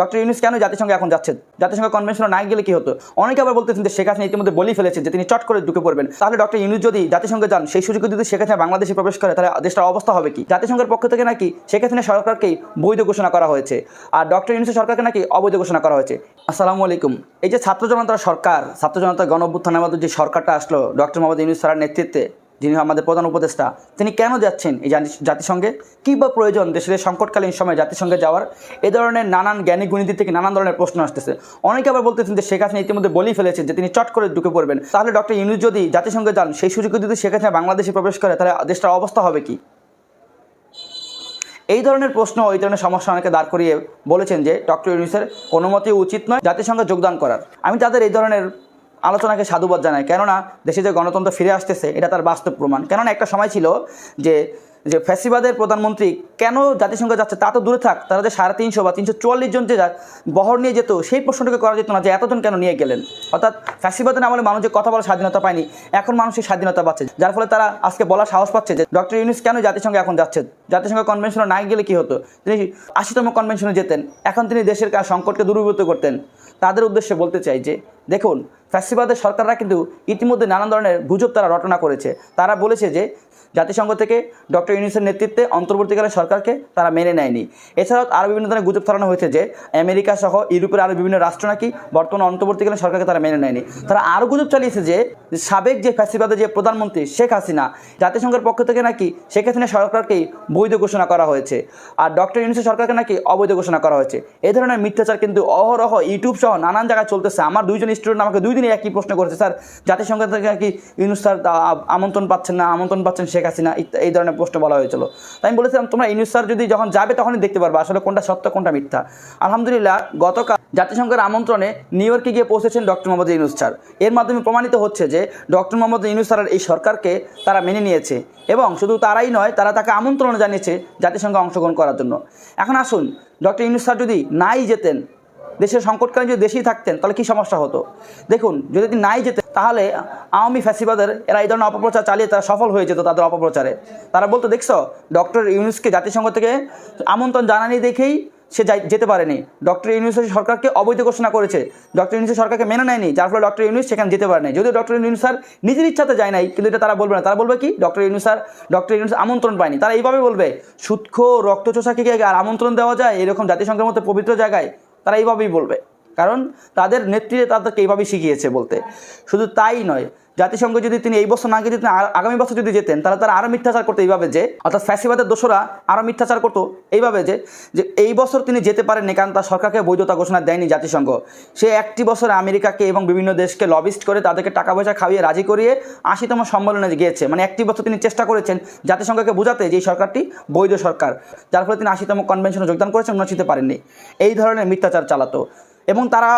Doctor Yunus কেন জাতিসংঘে এখন যাচ্ছেন জাতিসংঘ কনভেনশনে না গেলে কি হতো? অনেকে আবার বলতেছেন যে শেখ হাসিনা ইতিমধ্যে বলেই ফেলেছেন যে তিনি চট করে ঢুকে পড়বেন। তাহলে ডক্টর ইউনুস যদি জাতিসংঘে যান, সেই সুযোগে যদি শেখ হাসিনা বাংলাদেশে প্রবেশ করে, তাহলে দেশটার অবস্থা হবে কি? জাতিসংঘের পক্ষ থেকে নাকি শেখ হাসিনা সরকারকেই বৈধ ঘোষণা করা হয়েছে? আর ডক্টর ইউনুসের সরকারকে নাকি অবৈধ ঘোষণা করা হয়েছে? আসসালামু আলাইকুম। এই যে ছাত্র জনতার সরকার, ছাত্র জনতার গণ অভ্যুত্থানের যে সরকারটা আসলো, ডক্টর মোহাম্মদ ইউনুস স্যারের নেতৃত্বে যিনি আমাদের প্রধান উপদেষ্টা, তিনি কেন যাচ্ছেন এই জাতি- জাতিসংঘে? কী বা প্রয়োজন দেশের সংকটকালীন সময়ে জাতিসংঘে যাওয়ার? এ ধরনের নানান জ্ঞানী গুণীতি থেকে নানান ধরনের প্রশ্ন আসতেছে। অনেকে আবার বলতেছেন যে শেখ হাসিনা ইতিমধ্যে বলেই ফেলেছেন যে তিনি চট করে ঢুকে পড়বেন। তাহলে ডক্টর ইউনুস যদি জাতিসংঘে যান, সেই সুযোগে যদি শেখ হাসিনা বাংলাদেশে প্রবেশ করে, তাহলে দেশটার অবস্থা হবে কি? এই ধরনের প্রশ্ন, এই ধরনের সমস্যা অনেকে দাঁড় করিয়ে বলেছেন যে ডক্টর ইউনুসের কোনো মতেই উচিত নয় জাতিসংঘে যোগদান করার। আমি তাদের এই ধরনের আলোচনাকে সাধুবাদ জানায়। কেননা দেশে যে গণতন্ত্র ফিরে আসতেছে, এটা তার বাস্তব প্রমাণ। কেননা একটা সময় ছিল যে যে ফ্যাসিবাদের প্রধানমন্ত্রী কেন জাতিসংঘে যাচ্ছে তা তো দূরে থাক, তারা যে সাড়ে তিনশো বা তিনশো চুয়াল্লিশ জন যে বহর নিয়ে যেত, সেই প্রশ্নটাকে করা যেত না যে এতজন কেন নিয়ে গেলেন। অর্থাৎ ফ্যাসিবাদের আমলে মানুষ যে কথা বলার স্বাধীনতা পায়নি, এখন মানুষের স্বাধীনতা পাচ্ছে। যার ফলে তারা আজকে বলার সাহস পাচ্ছে যে, ডক্টর ইউনিস, কেন জাতিসংঘে এখন যাচ্ছেন জাতিসংঘ কনভেনশনে না গেলে কি হতো? তিনি আশিতম কনভেনশনে যেতেন, এখন তিনি দেশের কাজ সংকটকে দূরীভূত করতেন। তাদের উদ্দেশ্যে বলতে চাই যে দেখুন, ফ্যাসিবাদের সরকাররা কিন্তু ইতিমধ্যে নানান ধরনের গুজব তারা রটনা করেছে। তারা বলেছে যে, জাতিসংঘ থেকে ডক্টর ইউনিসের নেতৃত্বে অন্তর্বর্তীকালে সরকারকে তারা মেনে নেয়নি। এছাড়াও আরও বিভিন্ন ধরনের গুজব ছড়ানো হয়েছে যে, আমেরিকা সহ ইউরোপের আরও বিভিন্ন রাষ্ট্র নাকি বর্তমানে অন্তর্বর্তীকালে সরকারকে তারা মেনে নেয়নি। তারা আরও গুজব চালিয়েছে যে, সাবেক যে ফ্যাসিবাদের যে প্রধানমন্ত্রী শেখ হাসিনা, জাতিসংঘের পক্ষ থেকে নাকি শেখ হাসিনা সরকারকেই বৈধ ঘোষণা করা হয়েছে আর ডক্টর ইউনিসের সরকারকে নাকি অবৈধ ঘোষণা করা হয়েছে। এই ধরনের মিথ্যাচার কিন্তু অহরহ ইউটিউব সহ নানান জায়গায় চলতেছে। আমার দুইজন স্টুডেন্ট আমাকে দুই দিনই একই প্রশ্ন করেছে, স্যার, জাতিসংঘ থেকে নাকি ইউনুস স্যার আমন্ত্রণ পাচ্ছেন না? আমন্ত্রণ পাচ্ছেন শেখ হাসিনা? এই ধরনের প্রশ্ন বলা হয়েছিল। তাই আমি বলেছিলাম, তোমরা ইউনুস স্যার যদি যখন যাবে তখনই দেখতে পারবে আসলে কোনটা সত্য, কোনটা মিথ্যা। আলহামদুলিল্লাহ, গতকাল জাতিসংঘের আমন্ত্রণে নিউ ইয়র্কে গিয়ে পৌঁছেছেন ডক্টর মোহাম্মদ ইউনুস স্যার। এর মাধ্যমে প্রমাণিত হচ্ছে যে, ডক্টর মোহাম্মদ ইউনুস স্যারের এই সরকারকে তারা মেনে নিয়েছে এবং শুধু তারাই নয়, তারা তাকে আমন্ত্রণ জানিয়েছে জাতিসংঘে অংশগ্রহণ করার জন্য। এখন আসুন, ডক্টর ইউনুস স্যার যদি নাই যেতেন দেশের সংকটকালীন যদি দেশেই থাকতেন, তাহলে কী সমস্যা হতো? দেখুন, যদি নাই যেতেন তাহলে আওয়ামী ফ্যাসিবাদের, এরা এই ধরনের অপপ্রচার চালিয়ে তারা সফল হয়ে যেত তাদের অপপ্রচারে। তারা বলতো, দেখছ, ডক্টর ইউনুসকে জাতিসংঘ থেকে আমন্ত্রণ জানানি দেখেই সে যেতে পারেনি। ডক্টর ইউনুস সরকারকে অবৈধ ঘোষণা করেছে। ডক্টর ইউনুস সরকারকে মেনে নেয়নি, যার ফলে ডক্টর ইউনুস সেখানে যেতে পারেনি। যদিও ডক্টর ইউনুস স্যার নিজের ইচ্ছাতে যায় নাই, কিন্তু এটা তারা বলবে না। তারা বলবে কি, doctor Yunus sir, doctor Yunus আমন্ত্রণ পায়নি। তারা এইভাবে বলবে সুৎখো রক্তচোষাকে আর আমন্ত্রণ দেওয়া যায়? এরকম জাতিসংঘের মতো পবিত্র জায়গায় তারা এইভাবেই বলবে। কারণ তাদের নেতৃত্বে তাদেরকে এইভাবেই শিখিয়েছে বলতে। শুধু তাই নয়, জাতিসংঘ যদি তিনি এই বছর না গিয়ে যেতেন আগামী বছর যদি যেতেন তাহলে তারা আরও মিথ্যাচার করতো এইভাবে যে, অর্থাৎ ফ্যাসিবাদের দোষরা আরও মিথ্যাচার করতো এইভাবে যে যে এই বছর তিনি যেতে পারেননি কারণ তার সরকারকে বৈধতা ঘোষণা দেয়নি জাতিসংঘ। সে একটি বছরে আমেরিকাকে এবং বিভিন্ন দেশকে লবিস্ট করে তাদেরকে টাকা পয়সা খাইয়ে রাজি করিয়ে আশিতম সম্মেলনে গিয়েছে। মানে একটি বছর তিনি চেষ্টা করেছেন জাতিসংঘকে বোঝাতে যে এই সরকারটি বৈধ সরকার, যার ফলে তিনি আশিতম কনভেনশনে যোগদান করেছেন উন্নতি পারেননি। এই ধরনের মিথ্যাচার চালাতো। এবং তারা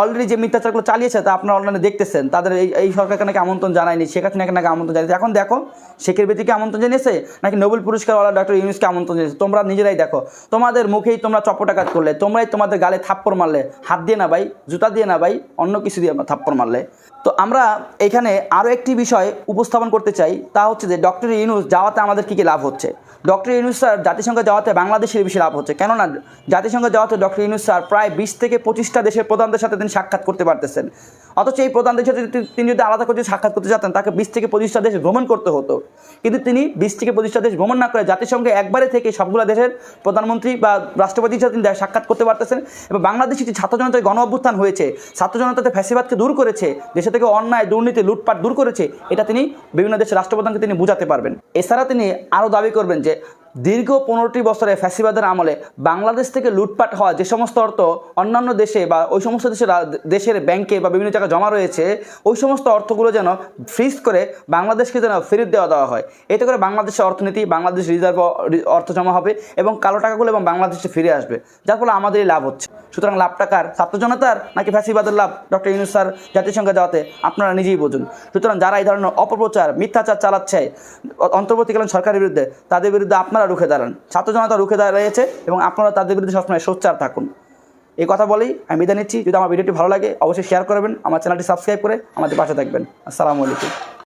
অলরেডি যে মিথ্যাচারগুলো চালিয়েছে তা আপনারা অনলাইনে দেখতেছেন। তাদের এই এই সরকারকে নাকি আমন্ত্রণ জানায়নি শেখ হাসিনাকে নাকি আমন্ত্রণ জানিয়েছে। এখন দেখো, শেখের বেদিকে আমন্ত্রণ জানিয়েছে? নাকি নোবেল পুরস্কারওয়ালা ডক্টর ইউনুসকে আমন্ত্রণ জানিয়েছে? তোমরা নিজেরাই দেখো। তোমাদের মুখেই তোমরা চপটা কাজ করলে, তোমরাই তোমাদের গালে থাপ্পড় মারলে। হাত দিয়ে না ভাই, জুতা দিয়ে না ভাই, অন্য কিছু দিয়ে থাপ্পড় মারলে। তো আমরা এখানে আরও একটি বিষয় উপস্থাপন করতে চাই, তা হচ্ছে যে ডক্টর ইউনুস যাওয়াতে আমাদের কী কী লাভ হচ্ছে? ডক্টর ইউনুস স্যার জাতিসংঘে যাওয়াতে বাংলাদেশের বেশি লাভ হচ্ছে। কেননা জাতিসংঘে যাওয়াতে ডক্টর ইউনুস স্যার প্রায় বিশ থেকে পঁচিশটা দেশের প্রধানদের সাথে তিনি সাক্ষাৎ করতে পারতেছেন। অথচ এই প্রধানদের সাথে যদি তিনি যদি আলাদা করে সাক্ষাৎ করতে যেতেন তাকে বিশ থেকে পঁচিশটা দেশ ভ্রমণ করতে হতো। কিন্তু তিনি বিশ থেকে পঁচিশটা দেশ ভ্রমণ না করে জাতিসংঘে একবারে থেকে সবগুলো দেশের প্রধানমন্ত্রী বা রাষ্ট্রপতির সাথে তিনি সাক্ষাৎ করতে পারতেছেন এবং বাংলাদেশে যে ছাত্র জনতার গণ অভ্যুত্থান হয়েছে, ছাত্র জনতাতে ফ্যাসিবাদকে দূর করেছে, দেশে থেকে অন্যায়, দুর্নীতি, লুটপাট দূর করেছে, এটা তিনি বিভিন্ন দেশের রাষ্ট্রপ্রধানকে তিনি বুঝাতে পারবেন। এছাড়া তিনি আরও দাবি করবেন যে দীর্ঘ পনেরোটি বছরে ফ্যাসিবাদের আমলে বাংলাদেশ থেকে লুটপাট হওয়া যে সমস্ত অর্থ অন্যান্য দেশে বা ওই সমস্ত দেশের দেশের ব্যাংকে বা বিভিন্ন জায়গায় জমা রয়েছে, ওই সমস্ত অর্থগুলো যেন ফ্রিজ করে বাংলাদেশকে যেন ফেরত দেওয়া দেওয়া হয়। এতে করে বাংলাদেশের অর্থনীতি, বাংলাদেশ রিজার্ভ অর্থ জমা হবে এবং কালো টাকাগুলো এবং বাংলাদেশে ফিরে আসবে। যার ফলে আমাদেরই লাভ হচ্ছে। সুতরাং লাভ টাকার ছাত্র জনতার নাকি ফ্যাসিবাদের লাভ? ডক্টর ইউনুস স্যার জাতিসংঘে যাওয়াতে আপনারা নিজেই বুঝুন। সুতরাং যারা এই ধরনের অপপ্রচার, মিথ্যাচার চালাচ্ছে অন্তর্বর্তীকালীন সরকারের বিরুদ্ধে, তাদের বিরুদ্ধে আপনারা রুখে দাঁড়ান। ছাত্র জনতা রুখে দাঁড়িয়েছে এবং আপনারা তাদের বিরুদ্ধে সবসময় সোচ্চার থাকুন। এই কথা বলেই আমি বিদায় নিচ্ছি। যদি আমার ভিডিওটি ভালো লাগে, অবশ্যই শেয়ার করবেন। আমার চ্যানেলটি সাবস্ক্রাইব করে আমাদের পাশে থাকবেন। আসসালামু আলাইকুম।